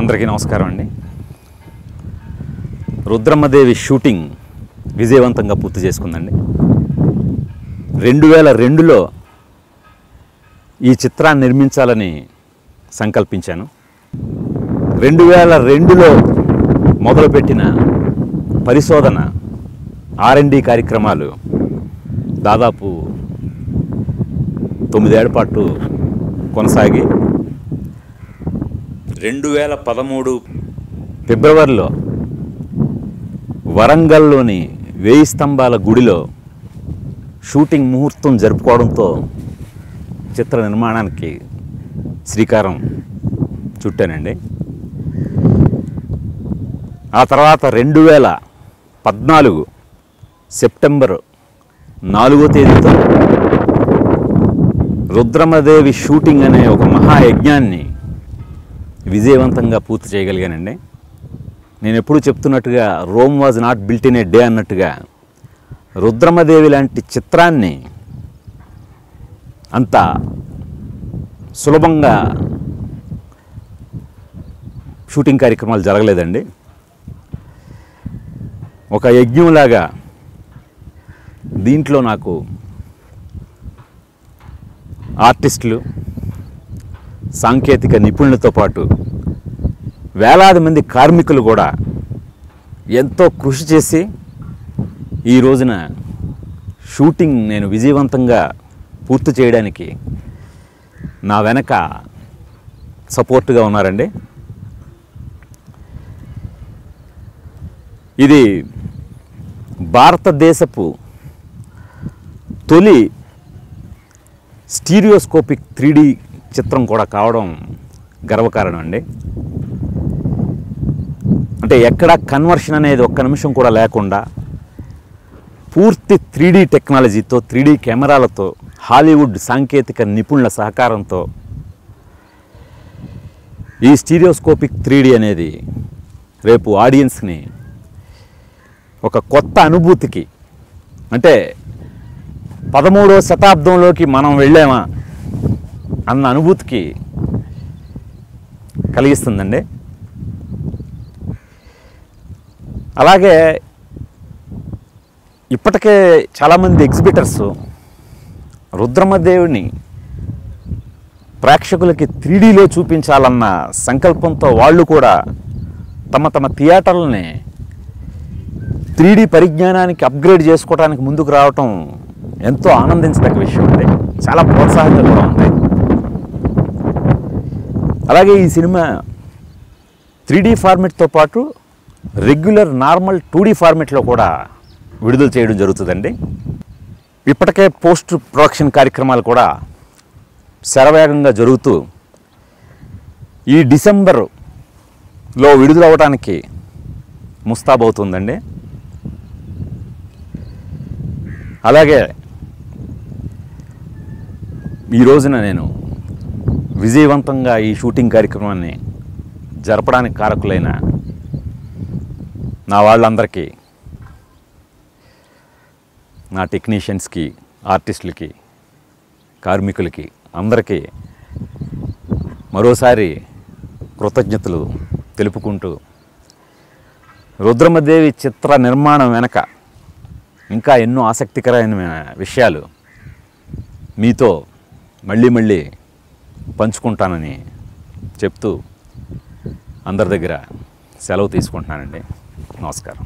అందరికీ నమస్కారం అండి. రుద్రమ్మదేవి షూటింగ్ విజయవంతంగా పూర్తి చేసుకుందండి. రెండు వేల రెండులో ఈ చిత్రాన్ని నిర్మించాలని సంకల్పించాను. రెండు వేల రెండులో మొదలుపెట్టిన పరిశోధన ఆర్ఎండి కార్యక్రమాలు దాదాపు తొమ్మిదేళ్ళ పాటు కొనసాగి రెండు వేల పదమూడు ఫిబ్రవరిలో వరంగల్లోని వేయి స్తంభాల గుడిలో షూటింగ్ ముహూర్తం జరుపుకోవడంతో చిత్ర నిర్మాణానికి శ్రీకారం చుట్టానండి. ఆ తర్వాత రెండు వేల పద్నాలుగు సెప్టెంబర్ నాలుగో తేదీతో రుద్రమదేవి షూటింగ్ అనే ఒక మహాయజ్ఞాన్ని విజయవంతంగా పూర్తి చేయగలిగానండి. నేను ఎప్పుడు చెప్తున్నట్టుగా Rome was not built in a day అన్నట్టుగా రుద్రమదేవి లాంటి చిత్రాన్ని అంత సులభంగా షూటింగ్ కార్యక్రమాలు జరగలేదండి. ఒక యజ్ఞంలాగా దీంట్లో నాకు ఆర్టిస్టులు సాంకేతిక నిపుణులతో పాటు వేలాది మంది కార్మికులు కూడా ఎంతో కృషి చేసి ఈ రోజున షూటింగ్ నేను విజయవంతంగా పూర్తి చేయడానికి నా వెనక సపోర్ట్గా ఉన్నారండి. ఇది భారతదేశపు తొలి స్టీరియోస్కోపిక్ త్రీ చిత్రం కూడా కావడం గర్వకారణం అండి. అంటే ఎక్కడ కన్వర్షన్ అనేది ఒక్క నిమిషం కూడా లేకుండా పూర్తి త్రీ టెక్నాలజీతో త్రీ కెమెరాలతో హాలీవుడ్ సాంకేతిక నిపుణుల సహకారంతో ఈ స్టీరియోస్కోపిక్ త్రీ అనేది రేపు ఆడియన్స్ని ఒక కొత్త అనుభూతికి అంటే పదమూడవ శతాబ్దంలోకి మనం వెళ్ళామా అన్న అనుభూతికి కలిగిస్తుందండి. అలాగే ఇప్పటికే చాలామంది ఎగ్జిబిటర్స్ రుద్రమదేవుని ప్రేక్షకులకి త్రీడీలో చూపించాలన్న సంకల్పంతో వాళ్ళు కూడా తమ తమ థియేటర్లని త్రీడీ పరిజ్ఞానానికి అప్గ్రేడ్ చేసుకోవడానికి ముందుకు రావటం ఎంతో ఆనందించదగ్గ విషయం అండి. చాలా ప్రోత్సాహంగా కూడా ఉంది. అలాగే ఈ సినిమా త్రీ ఫార్మెట్తో పాటు రెగ్యులర్ నార్మల్ టూ డీ ఫార్మెట్లో కూడా విడుదల చేయడం జరుగుతుందండి. ఇప్పటికే పోస్ట్ ప్రొడక్షన్ కార్యక్రమాలు కూడా శరవేగంగా జరుగుతూ ఈ డిసెంబర్లో విడుదలవ్వడానికి ముస్తాబవుతుందండి అలాగే ఈ రోజున నేను విజయవంతంగా ఈ షూటింగ్ కార్యక్రమాన్ని జరపడానికి కారకులైన నా వాళ్ళందరికీ నా టెక్నీషియన్స్కి ఆర్టిస్టులకి కార్మికులకి అందరికీ మరోసారి కృతజ్ఞతలు తెలుపుకుంటూ రుద్రమదేవి చిత్ర నిర్మాణం వెనక ఇంకా ఎన్నో ఆసక్తికరమైన విషయాలు మీతో మళ్ళీ మళ్ళీ పంచుకుంటానని చెప్తూ అందరి దగ్గర సెలవు తీసుకుంటున్నానండి. నమస్కారం.